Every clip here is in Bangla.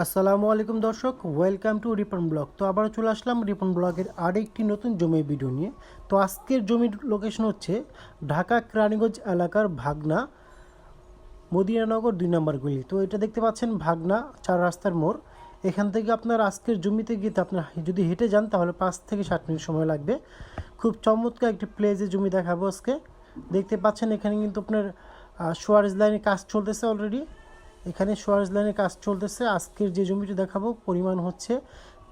আসসালামু আলাইকুম দর্শক ওয়েলকাম টু রিপন ব্লগ তো আবারও চলে আসলাম রিপন ব্লগের আরেকটি নতুন জমির ভিডিও নিয়ে। তো আজকের জমির লোকেশন হচ্ছে ঢাকা কেরানীগঞ্জ এলাকার ভাগনা, মদিনানগর দুই নম্বর গলি। তো এটা দেখতে পাচ্ছেন ভাগনা, চার রাস্তার মোড়। এখান থেকে আপনার আজকের জমিতে গিয়ে আপনার যদি হেঁটে যান তাহলে পাঁচ থেকে ষাট মিনিট সময় লাগবে। খুব চমৎকার একটি প্লেসে জমি দেখাবো আজকে। দেখতে পাচ্ছেন এখানে কিন্তু আপনার সোয়ারেজ লাইনে কাজ চলতেছে অলরেডি এখানে সোয়ারেজ লাইনের কাজ চলতেছে। আজকের যে জমিটি দেখাবো, পরিমাণ হচ্ছে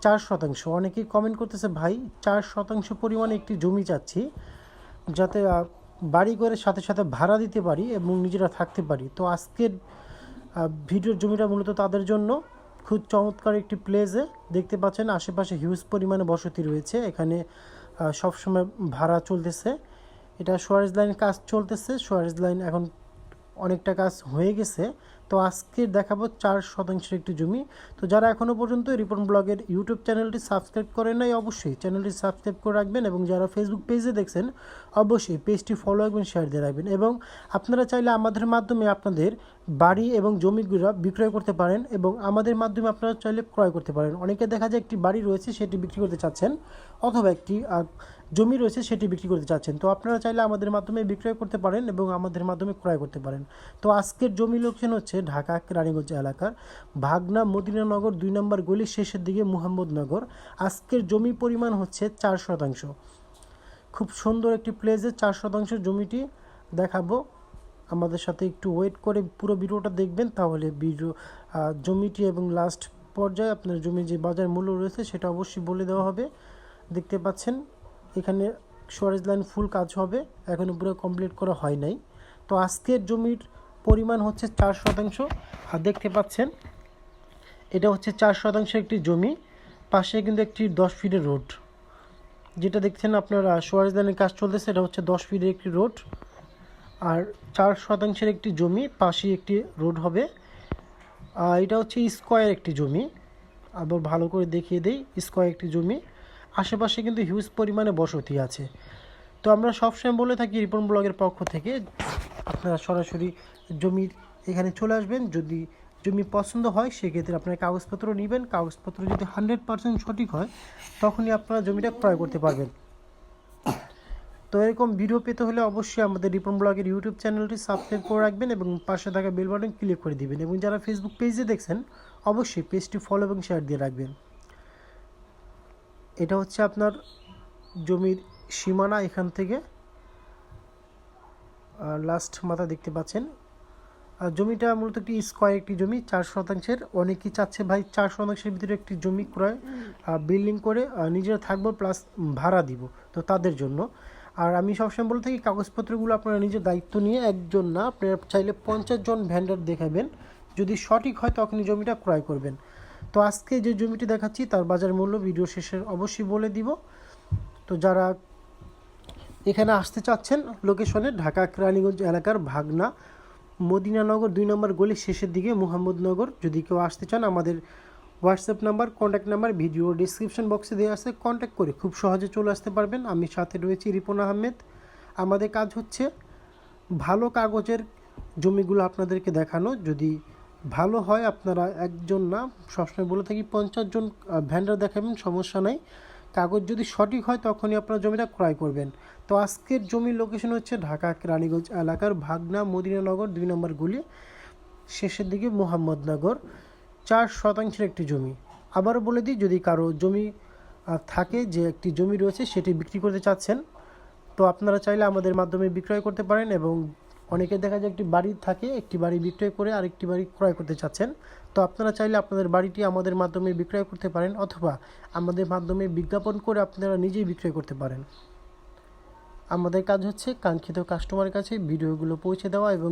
চার শতাংশ। অনেকেই কমেন্ট করতেছে, ভাই, চার শতাংশ পরিমাণে একটি জমি চাচ্ছি, যাতে বাড়ি করে সাথে সাথে ভাড়া দিতে পারি এবং নিজেরা থাকতে পারি। তো আজকের ভিডিওর জমিটা মূলত তাদের জন্য। খুব চমৎকার একটি প্লেসে দেখতে পাচ্ছেন, আশেপাশে হিউজ পরিমাণে বসতি রয়েছে। এখানে সবসময় ভাড়া চলতেছে। এটা সোয়ারেজ লাইন কাজ চলতেছে। সোয়ারেজ লাইন এখন অনেকটা কাজ হয়ে গেছে। তো আজকে দেখাবো চার শতাংশের একটি জমি। তো যারা এখনও পর্যন্ত রিপন ব্লগের ইউটিউব চ্যানেলটি সাবস্ক্রাইব করেন নাই, অবশ্যই চ্যানেলটি সাবস্ক্রাইব করে রাখবেন এবং যারা ফেসবুক পেজে দেখছেন, অবশ্যই পেজটি ফলো রাখবেন শেয়ার দিয়ে রাখবেন। এবং আপনারা চাইলে আমাদের মাধ্যমে আপনাদের বাড়ি এবং জমিগুলো বিক্রয় করতে পারেন এবং আমাদের মাধ্যমে আপনারা চাইলে ক্রয় করতে পারেন। অনেকে দেখা যায় একটি বাড়ি রয়েছে, সেটি বিক্রি করতে চাচ্ছেন অথবা একটি জমি রয়েছে, সেটি বিক্রি করতে চাচ্ছেন। তো আপনারা চাইলে আমাদের মাধ্যমে বিক্রয় করতে পারেন এবং আমাদের মাধ্যমে ক্রয় করতে পারেন। তো আজকের জমি লোকেশন হচ্ছে ঢাকা রানীগঞ্জ এলাকার ভাগনা মদিনানগর দুই নম্বর গলির শেষের দিকে মুহাম্মদনগর। আজকের জমি পরিমাণ হচ্ছে চার শতাংশ। খুব সুন্দর একটি প্লেসে চার শতাংশ জমিটি দেখাবো। আমাদের সাথে একটু ওয়েট করে পুরো ভিডিওটা দেখবেন, তাহলে ভিডিও জমিটি এবং লাস্ট পর্যায়ে আপনার জমির যে বাজার মূল্য রয়েছে সেটা অবশ্যই বলে দেওয়া হবে। দেখতে পাচ্ছেন, এখানে সোয়ারেজ লাইন ফুল কাজ হবে এখনও পুরো কমপ্লিট করা হয় নাই। তো আজকের জমির পরিমাণ হচ্ছে চার শতাংশ। আর দেখতে পাচ্ছেন, এটা হচ্ছে চার শতাংশ একটি জমি, পাশে কিন্তু একটি দশ ফিটের রোড। যেটা দেখছেন আপনারা, সোয়ারেজ লাইনের কাজ চলতেছে, এটা হচ্ছে দশ ফিটের একটি রোড। আর চার শতাংশের একটি জমি পাশে একটি রোড হবে। আর এটা হচ্ছে স্কোয়ার একটি জমি। আবার ভালো করে দেখিয়ে দেই, স্কোয়ার একটি জমি। আশেপাশে কিন্তু হিউজ পরিমাণে বসতি আছে। তো আমরা সবসময় বলে থাকি রিপন ব্লগের পক্ষ থেকে, আপনারা সরাসরি জমির এখানে চলে আসবেন। যদি জমি পছন্দ হয়, সেক্ষেত্রে আপনারা কাগজপত্র নেবেন। কাগজপত্র যদি হান্ড্রেড পার্সেন্ট সঠিক হয়, তখনই আপনারা জমিটা ক্রয় করতে পারবেন। তো এরকম ভিডিও পেতে হলে অবশ্যই আমাদের রিপন ব্লগের ইউটিউব চ্যানেলটি সাবস্ক্রাইব করে রাখবেন এবং পাশে থাকা বেল বাটন ক্লিক করে দিবেন এবং যারা ফেসবুক পেজে দেখছেন, অবশ্যই পেজটি ফলো এবং শেয়ার দিয়ে রাখবেন। এটা হচ্ছে আপনার জমির সীমানা এখান থেকে লাস্ট মাথা দেখতে পাচ্ছেন। আর জমিটা মূলত একটি স্কোয়ার একটি জমি, চার শতাংশের। অনেকেই চাচ্ছে ভাই চার শতাংশের ভিতরে একটি জমি ক্রয় বিল্ডিং করে নিজেরা থাকব প্লাস ভাড়া দিব, তো তাদের জন্য। আর আমি সবসময় বলে থাকি, কাগজপত্রগুলো আপনারা নিজের দায়িত্ব নিয়ে, একজন না, আপনারা চাইলে পঞ্চাশ জন ভ্যান্ডার দেখাবেন। যদি সঠিক হয়, তখনই জমিটা ক্রয় করবেন। তো আজকে যে জমিটি দেখাচ্ছি, তার বাজার মূল্য ভিডিও শেষে অবশ্যই বলে দিব। তো যারা এখানে আসতে চাচ্ছেন লোকেশনে ঢাকা কেরানীগঞ্জ এলাকার ভাগনা, মদিনানগর দুই নম্বর গলির শেষের দিকে মুহাম্মদনগর। যদি কেউ আসতে চান, আমাদের WhatsApp number contact number video description বক্সে দেওয়া আছে। কন্ট্যাক্ট করে খুব সহজে চলে আসতে পারবেন। আমি সাথে রয়েছি রিপন আহমেদ। আমাদের কাজ হচ্ছে ভালো কাগজের জমিগুলো আপনাদেরকে দেখানো। যদি ভালো হয়, আপনারা একজন না, সবসময় বলে থাকি পঞ্চাশ জন ভ্যান্ডার দেখাবেন, সমস্যা নাই। কাগজ যদি সঠিক হয়, তখনই আপনারা জমিটা ক্রয় করবেন। তো আজকের জমির লোকেশন হচ্ছে ঢাকা, রানীগঞ্জ এলাকার ভাগনা মদিনানগর, দুই নম্বর গুলি, শেষের দিকে মোহাম্মদনগর। চার শতাংশের একটি জমি। আবারও বলে দিই, যদি কারও জমি থাকে যে একটি জমি রয়েছে, সেটি বিক্রি করতে চাচ্ছেন, তো আপনারা চাইলে আমাদের মাধ্যমে বিক্রয় করতে পারেন এবং অনেকে দেখা যায় একটি বাড়ি থাকে, একটি বাড়ি বিক্রয় করে আরেকটি বাড়ি ক্রয় করতে চাচ্ছেন। তো আপনারা চাইলে আপনাদের বাড়িটি আমাদের মাধ্যমে বিক্রয় করতে পারেন অথবা আমাদের মাধ্যমে বিজ্ঞাপন করে আপনারা নিজেই বিক্রয় করতে পারেন। আমাদের কাজ হচ্ছে কাঙ্ক্ষিত কাস্টমারের কাছে ভিডিওগুলো পৌঁছে দেওয়া এবং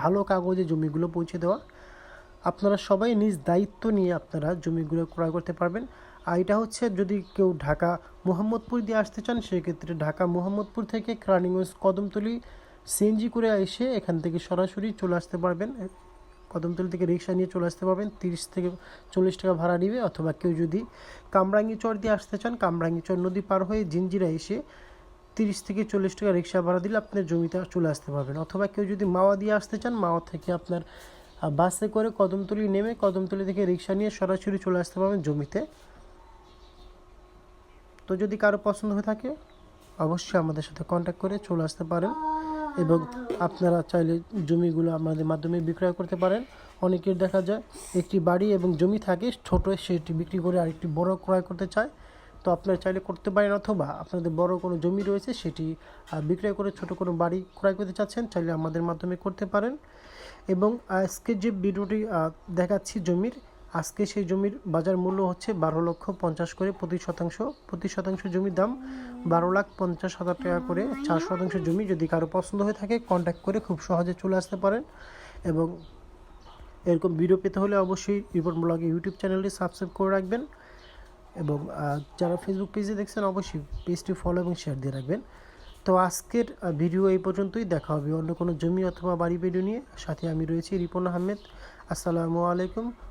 ভালো কাগজে জমিগুলো পৌঁছে দেওয়া। আপনারা সবাই নিজ দায়িত্ব নিয়ে আপনারা জমিগুলো ক্রয় করতে পারবেন। আর এটা হচ্ছে যদি কেউ ঢাকা মোহাম্মদপুর দিয়ে আসতে চান, সেক্ষেত্রে ঢাকা মোহাম্মদপুর থেকে রানিগঞ্জ কদমতলি সিএনজি করে এসে এখান থেকে সরাসরি চলে আসতে পারবেন। কদমতলি থেকে রিক্সা নিয়ে চলে আসতে পারবেন। তিরিশ থেকে চল্লিশ টাকা ভাড়া নেবে অথবা কেউ যদি কামরাঙ্গি চর দিয়ে আসতে চান, কামরাঙ্গি চর নদী পার হয়ে জিঞ্জিরা এসে তিরিশ থেকে চল্লিশ টাকা রিক্সা ভাড়া দিলে আপনার জমিতে চলে আসতে পারবেন। অথবা কেউ যদি মাওয়া দিয়ে আসতে চান, মাওয়া থেকে আপনার বাসে করে কদমতলি নেমে কদমতলি থেকে রিক্সা নিয়ে সরাসরি চলে আসতে পারবেন জমিতে। তো যদি কারও পছন্দ হয়ে থাকে, অবশ্যই আমাদের সাথে কন্ট্যাক্ট করে চলে আসতে পারেন। এবং আপনারা চাইলে জমিগুলো আমাদের মাধ্যমে বিক্রয় করতে পারেন। অনেকের দেখা যায় একটি বাড়ি এবং জমি থাকে, ছোট সেটি বিক্রি করে আরেকটি বড় ক্রয় করতে চায়। তো আপনারা চাইলে করতে পারেন অথবা আপনাদের বড় কোনো জমি রয়েছে সেটি বিক্রয় করে ছোট কোনো বাড়ি ক্রয় করতে চাচ্ছেন, চাইলে আমাদের মাধ্যমে করতে পারেন। এবং আজকে যে ভিডিওটি দেখাচ্ছি জমির আজকে সেই জমির বাজার মূল্য হচ্ছে বারো লক্ষ পঞ্চাশ করে প্রতি শতাংশ। প্রতি শতাংশ জমির দাম বারো লাখ পঞ্চাশ হাজার টাকা করে চার শতাংশ জমি যদি কারও পছন্দ হয়ে থাকে কন্ট্যাক্ট করে খুব সহজে চলে আসতে পারেন এবং এরকম ভিডিও পেতে হলে অবশ্যই রিপোর্ট ব্লগে ইউটিউব চ্যানেলটি সাবস্ক্রাইব করে রাখবেন এবং যারা ফেসবুক পেজে দেখছেন অবশ্যই পেজটি ফলো এবং শেয়ার দিয়ে রাখবেন। তো আজকের ভিডিও এই পর্যন্তই। দেখা হবে অন্য কোনো জমি অথবা বাড়ি ভিডিও নিয়ে। সাথে আমি রয়েছি রিপন আহমেদ। আসসালামু আলাইকুম।